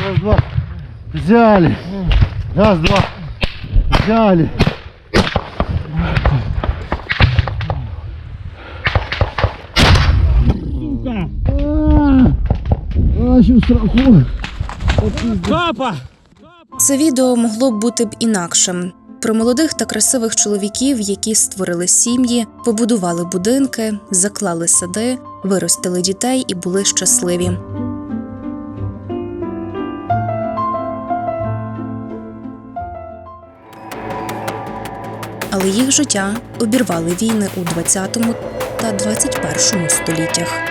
Раз, два. Взяли. Раз, два. Взяли. А, ще страху. Папа! Це відео могло б бути б інакшим. Про молодих та красивих чоловіків, які створили сім'ї, побудували будинки, заклали сади, виростили дітей і були щасливі. Але їх життя обірвали війни у 20 та 21 століттях.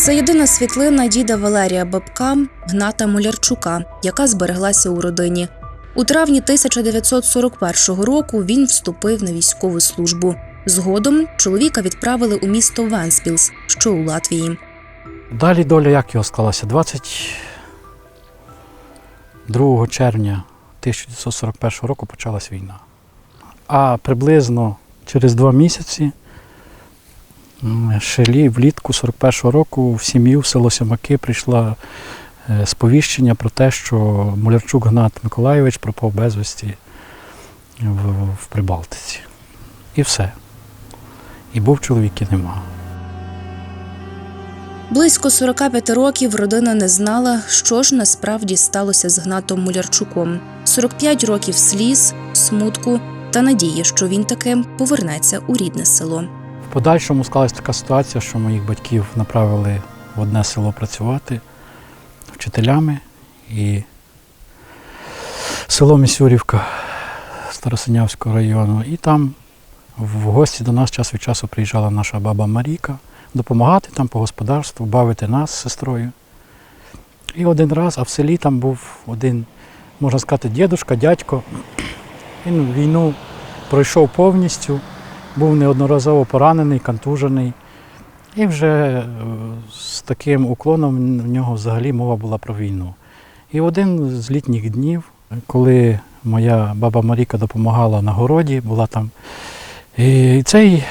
Це єдина світлина діда Валерія Бабка Гната Мулярчука, яка збереглася у родині. У травні 1941 року він вступив на військову службу. Згодом чоловіка відправили у місто Венспілс, що у Латвії. Далі доля як його склалася? 22 червня 1941 року почалась війна. А приблизно через два місяці м, ще лі- влітку 41-го року в сім'ю в село Сямаки прийшла е, сповіщення про те, що Мулярчук Гнат Миколайович пропав безвісті в Прибалтиці. І все. І був чоловік, і нема. Близько 45 років родина не знала, що ж насправді сталося з Гнатом Мулярчуком. 45 років сліз, смутку та надії, що він таки повернеться у рідне село. Подальшому склалась така ситуація, що моїх батьків направили в одне село працювати вчителями. І село Місюрівка Старосинявського району. І там в гості до нас час від часу приїжджала наша баба Маріка допомагати там по господарству, бавити нас з сестрою. І один раз, а в селі там був один, можна сказати, дідушка, дядько. Він війну пройшов повністю був неодноразово поранений, контужений. І вже е, з таким уклоном в нього взагалі мова була про війну. І один з літніх днів, коли моя баба Маріка допомагала на городі, була там, і цей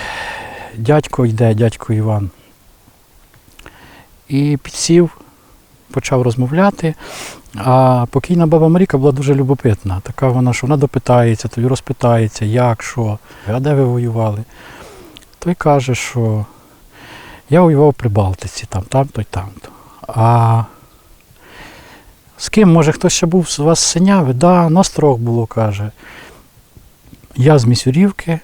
дядько йде, дядько Іван, і підсів, почав розмовляти. А покійна баба Маріка була дуже любопитна. Така вона, що вона допитається, тобі розпитається, як, що, а де ви воювали. Той каже, що я воював при Балтиці, там, там-то й там-то. А з ким, може, хтось ще був з вас синяви? Да, нас трьох було, каже. Я з Місюрівки,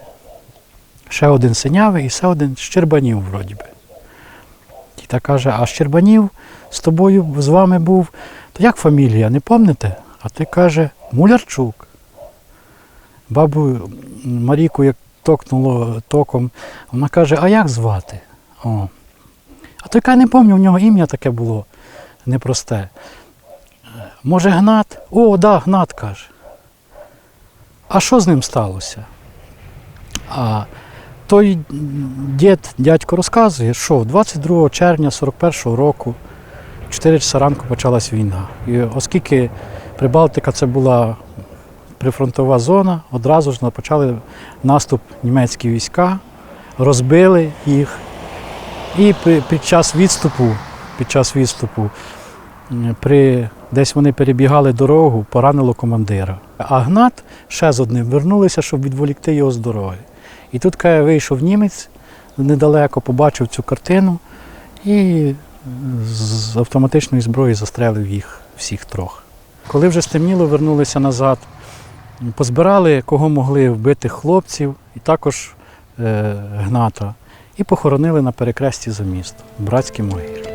ще один синявий і ще один з Щербанів, вроді би. І та каже, а Щербанів з тобою, з вами був. То як фамілія, не пам'ятаєте? А ти каже, Мулярчук. Бабу Маріку, як токнуло током, вона каже, а як звати? О. А той каже, не пам'ятаю, у нього ім'я таке було непросте. Може, Гнат? О, да, Гнат каже. А що з ним сталося? А той дід, дядько розказує, що 22 червня 41-го року 4 часа ранку почалась війна. І оскільки Прибалтика це була прифронтова зона, одразу ж почали наступ німецькі війська, розбили їх. І під час відступу, під час відступу, при, десь вони перебігали дорогу, поранило командира. А Гнат ще з одним вернулися, щоб відволікти його з дороги. І тут каже, вийшов німець недалеко, побачив цю картину і з автоматичної зброї застрелив їх всіх трьох. Коли вже стемніло, вернулися назад, позбирали кого могли вбитих хлопців і також е, гната, і похоронили на перекресті за місто, в братській могилі.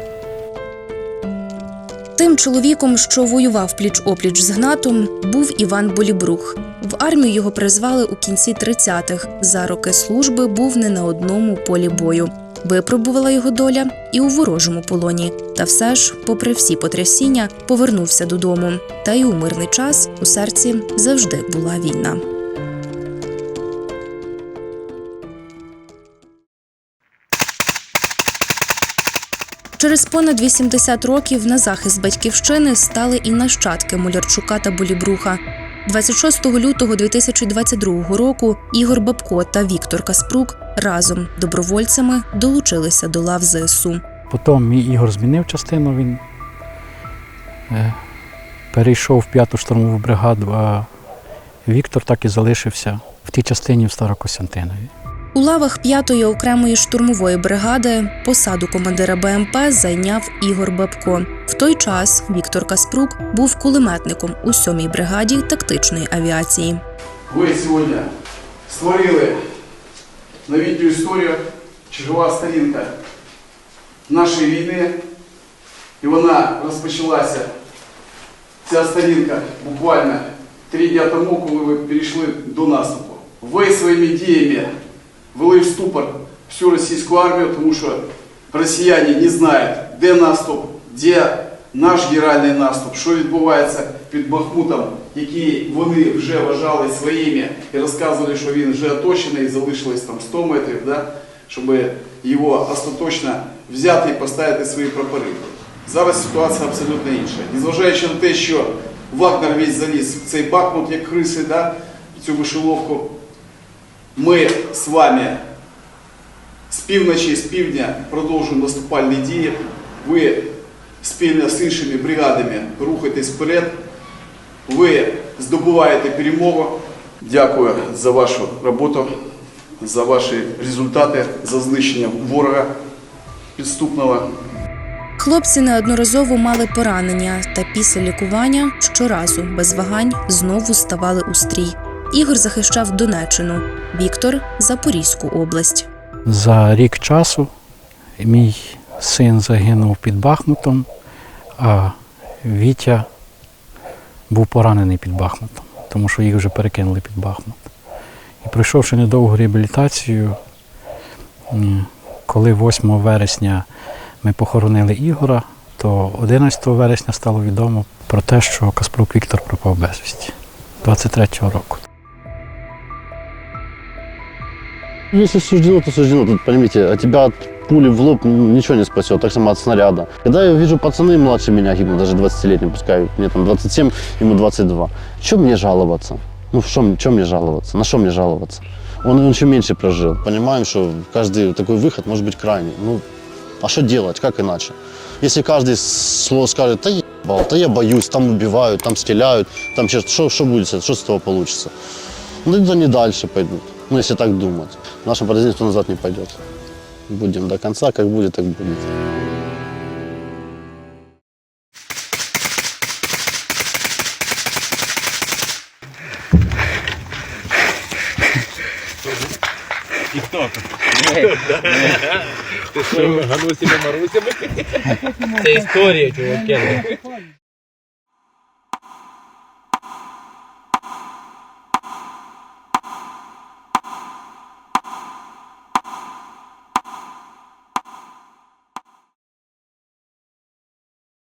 Тим чоловіком, що воював пліч-опліч з Гнатом, був Іван Болібрух. В армію його призвали у кінці 30-х. За роки служби був не на одному полі бою. Випробувала його доля і у ворожому полоні. Та все ж, попри всі потрясіння, повернувся додому. Та й у мирний час у серці завжди була війна. Через понад 80 років на захист батьківщини стали і нащадки Мулярчука та Болібруха. 26 лютого 2022 року Ігор Бабко та Віктор Каспрук разом добровольцями долучилися до лав ЗСУ. Потім мій Ігор змінив частину, він е, перейшов в п'яту штурмову бригаду, а Віктор так і залишився в тій частині в Старокостянтинові. У лавах 5-ї окремої штурмової бригади посаду командира БМП зайняв Ігор Бабко. В той час Віктор Каспрук був кулеметником у 7-й бригаді тактичної авіації. Ви сьогодні створили новітню історію, чергова сторінка нашої війни, і вона розпочалася, ця сторінка буквально три дня тому, коли ви перейшли до наступу. Ви своїми діями ввели в ступор всю російську армію, тому що росіяни не знають, де наступ, де наш генеральний наступ, що відбувається під Бахмутом, який вони вже вважали своїми і розказували, що він вже оточений, залишилось там 100 метрів, да? щоб його остаточно взяти і поставити свої прапори. Зараз ситуація абсолютно інша. Незважаючи на те, що Вагнер весь заліз в цей Бахмут, як криси, да? цю вишеловку, ми з вами з півночі, з півдня продовжуємо наступальні дії. Ви спільно з іншими бригадами рухаєтесь вперед. Ви здобуваєте перемогу. Дякую за вашу роботу, за ваші результати, за знищення ворога підступного. Хлопці неодноразово мали поранення, та після лікування щоразу без вагань знову ставали у стрій. Ігор захищав Донеччину, Віктор Запорізьку область. За рік часу мій син загинув під Бахмутом, а Вітя був поранений під Бахмутом, тому що їх вже перекинули під Бахмут. І пройшовши недовгу реабілітацію, коли 8 вересня ми похоронили Ігора, то 11 вересня стало відомо про те, що Каспрук Віктор пропав безвісті 23-го року. Если суждено, то суждено. Тут, поймите, а тебя от пули в лоб ну, ничего не спасет, так само от снаряда. Когда я вижу пацаны младше меня гибнут, даже 20-летние, пускай мне там 27, ему 22. Че мне жаловаться? Ну, в чем, чем мне жаловаться? На что мне жаловаться? Он, он еще меньше прожил. Понимаем, что каждый такой выход может быть крайний. Ну, а что делать? Как иначе? Если каждый слово скажет, да ебал, да я боюсь, там убивают, там стреляют, там что, что будет, что с того получится? Ну, да они дальше пойдут, ну, если так думать. Наше подразделение назад не пойдет. Будем до конца, как будет, так будет. Це історія, чуваки.